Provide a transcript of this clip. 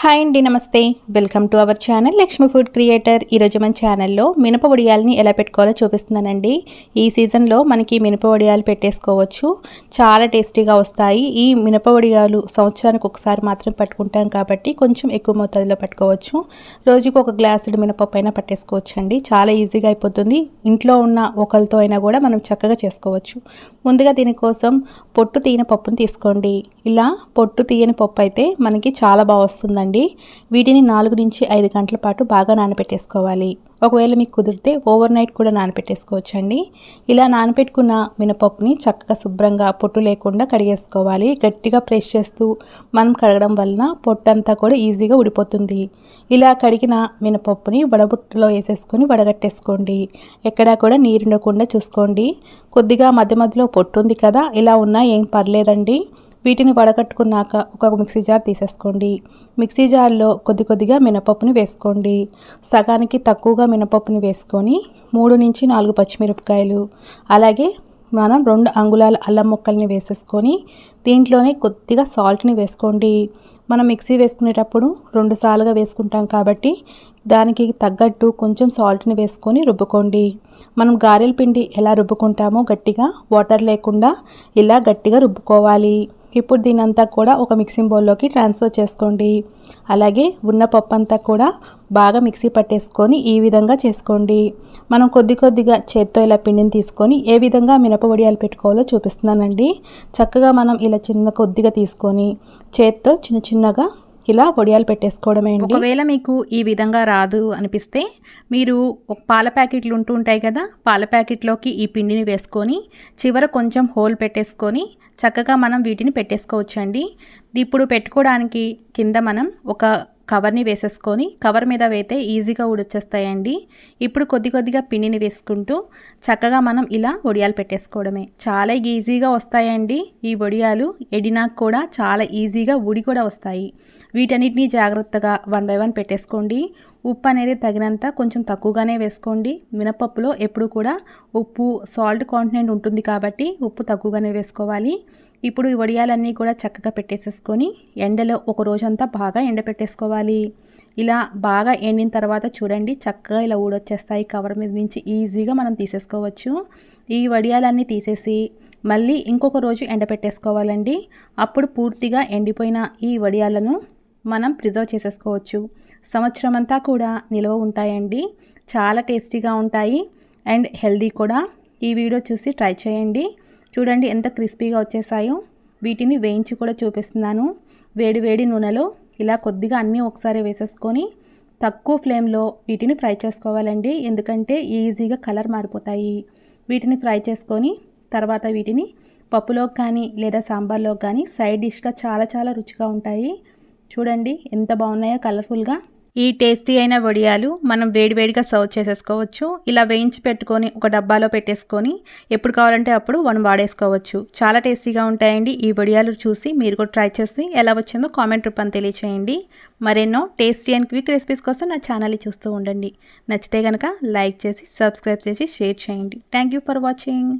Hi అండి నమస్తే. Welcome to our channel Lakshmi food creator ఈరోజు మన ఛానల్లో మినప వడియాలని ఎలా పెట్టుకోవాలో చూపిస్తున్నానండి. ఈ సీజన్లో మనకి మినప వడియాలు పెట్టేసుకోవచ్చు. చాలా టేస్టీగా వస్తాయి. ఈ మినప వడియాలు సంవత్సరానికి ఒకసారి మాత్రం పట్టుకుంటాం కాబట్టి కొంచెం ఎక్కువ మోతాదులో పట్టుకోవచ్చు. రోజుకు ఒక గ్లాసుడు మినపప్పు అయినా పట్టేసుకోవచ్చు అండి చాలా ఈజీగా అయిపోతుంది. ఇంట్లో ఉన్న ఒకరితో అయినా కూడా మనం చక్కగా చేసుకోవచ్చు. ముందుగా దీనికోసం పొట్టు తీయన పప్పును తీసుకోండి. ఇలా పొట్టు తీయని పప్పు అయితే మనకి చాలా బాగా వస్తుందండి. వీటిని నాలుగు నుంచి ఐదు గంటల పాటు బాగా నానబెట్టేసుకోవాలి. ఒకవేళ మీకు కుదిరితే ఓవర్ నైట్ కూడా నానబెట్టేసుకోవచ్చండి. ఇలా నానబెట్టుకున్న మినపప్పుని చక్కగా శుభ్రంగా పొట్టు లేకుండా కడిగేసుకోవాలి. గట్టిగా ప్రెస్ చేస్తూ మనం కడగడం వలన పొట్టు అంతా కూడా ఈజీగా ఉడిపోతుంది ఇలా కడిగిన మినపప్పుని వడబుట్టలో వేసేసుకొని వడగట్టేసుకోండి. ఎక్కడా కూడా నీరుండకుండా చూసుకోండి. కొద్దిగా మధ్య మధ్యలో పొట్టు ఉంది కదా ఇలా ఉన్నా ఏం పర్లేదండి. వీటిని వడగట్టుకున్నాక ఒక మిక్సీ జార్ తీసేసుకోండి. మిక్సీ జార్లో కొద్ది కొద్దిగా మినపప్పుని వేసుకోండి. సగానికి తక్కువగా మినపప్పుని వేసుకొని మూడు నుంచి నాలుగు పచ్చిమిరపకాయలు అలాగే మనం రెండు అంగుళాల అల్లం ముక్కల్ని వేసేసుకొని దీంట్లోనే కొద్దిగా సాల్ట్ని వేసుకోండి. మనం మిక్సీ వేసుకునేటప్పుడు రెండు సార్లుగా వేసుకుంటాం కాబట్టి దానికి తగ్గట్టు కొంచెం సాల్ట్ని వేసుకొని రుబ్బుకోండి. మనం గారెల పిండి ఎలా రుబ్బుకుంటామో గట్టిగా వాటర్ లేకుండా ఇలా గట్టిగా రుబ్బుకోవాలి. ఇప్పుడు దీనంతా కూడా ఒక మిక్సింగ్ బౌల్లోకి ట్రాన్స్ఫర్ చేసుకోండి. అలాగే ఉన్న పప్పు అంతా కూడా బాగా మిక్సీ పట్టేసుకొని ఈ విధంగా చేసుకోండి. మనం కొద్ది కొద్దిగా చేత్తో ఇలా పిండిని తీసుకొని ఏ విధంగా మినపవడియాలు పెట్టుకోవాలో చూపిస్తున్నానండి. చక్కగా మనం ఇలా చిన్న కొద్దిగా తీసుకొని చేత్తో చిన్న చిన్నగా ఇలా వడియాలు పెట్టేసుకోవడమే అండి. ఒకవేళ మీకు ఈ విధంగా రాదు అనిపిస్తే మీరు ఒక పాల ప్యాకెట్లు ఉంటూ ఉంటాయి కదా పాల ప్యాకెట్లోకి ఈ పిండిని వేసుకొని చివర కొంచెం హోల్ పెట్టేసుకొని చక్కగా మనం వీటిని పెట్టేసుకోవచ్చండి. ఇప్పుడు పెట్టుకోవడానికి కింద మనం ఒక కవర్ని వేసేసుకొని కవర్ మీద వేస్తే ఈజీగా ఉడొచ్చేస్తాయండి ఇప్పుడు కొద్ది కొద్దిగా పిండిని వేసుకుంటూ చక్కగా మనం ఇలా వడియాలు పెట్టేసుకోవడమే. చాలా ఈజీగా వస్తాయండి ఈ వడియాలు. ఎడినాకు కూడా చాలా ఈజీగా ఉడి కూడా వస్తాయి. వీటన్నిటిని జాగ్రత్తగా వన్ బై వన్ పెట్టేసుకోండి. ఉప్పు అనేది తగినంత కొంచెం తక్కువగానే వేసుకోండి. మినపప్పులో ఎప్పుడు కూడా ఉప్పు సాల్ట్ కాంటినెంట్ ఉంటుంది కాబట్టి ఉప్పు తక్కువగానే వేసుకోవాలి. ఇప్పుడు ఈ వడియాలన్నీ కూడా చక్కగా పెట్టేసేసుకొని ఎండలో ఒక రోజంతా బాగా ఎండపెట్టేసుకోవాలి. ఇలా బాగా ఎండిన తర్వాత చూడండి చక్కగా ఇలా ఊడొచ్చేస్తాయి. కవర్ మీద నుంచి ఈజీగా మనం తీసేసుకోవచ్చు. ఈ వడియాలన్నీ తీసేసి మళ్ళీ ఇంకొక రోజు ఎండపెట్టేసుకోవాలండి. అప్పుడు పూర్తిగా ఎండిపోయిన ఈ వడియాలను మనం ప్రిజర్వ్ చేసేసుకోవచ్చు. సంవత్సరం అంతా కూడా నిల్వ ఉంటాయండి. చాలా టేస్టీగా ఉంటాయి. అండ్ హెల్దీ కూడా. ఈ వీడియో చూసి ట్రై చేయండి. చూడండి ఎంత క్రిస్పీగా వచ్చేసాయో. వీటిని వేయించి కూడా చూపిస్తున్నాను. వేడి వేడి నూనెలో ఇలా కొద్దిగా అన్నీ ఒకసారి వేసేసుకొని తక్కువ ఫ్లేమ్లో వీటిని ఫ్రై చేసుకోవాలండి. ఎందుకంటే ఈజీగా కలర్ మారిపోతాయి. వీటిని ఫ్రై చేసుకొని తర్వాత వీటిని పప్పులో కానీ లేదా సాంబార్లో కానీ సైడ్ డిష్గా చాలా చాలా రుచిగా ఉంటాయి. చూడండి ఎంత బాగున్నాయో కలర్ఫుల్గా. ఈ టేస్టీ అయిన వడియాలు మనం వేడివేడిగా సర్వ్ చేసేసుకోవచ్చు. ఇలా వేయించి పెట్టుకొని ఒక డబ్బాలో పెట్టేసుకొని ఎప్పుడు కావాలంటే అప్పుడు మనం వాడేసుకోవచ్చు. చాలా టేస్టీగా ఉంటాయండి ఈ వడియాలు చూసి. మీరు కూడా ట్రై చేసి ఎలా వచ్చిందో కామెంట్ రూపాన్ని తెలియచేయండి. మరెన్నో టేస్టీ అండ్ క్విక్ రెసిపీస్ కోసం నా ఛానల్ని చూస్తూ ఉండండి. నచ్చితే కనుక లైక్ చేసి సబ్స్క్రైబ్ చేసి షేర్ చేయండి. Thank you for watching.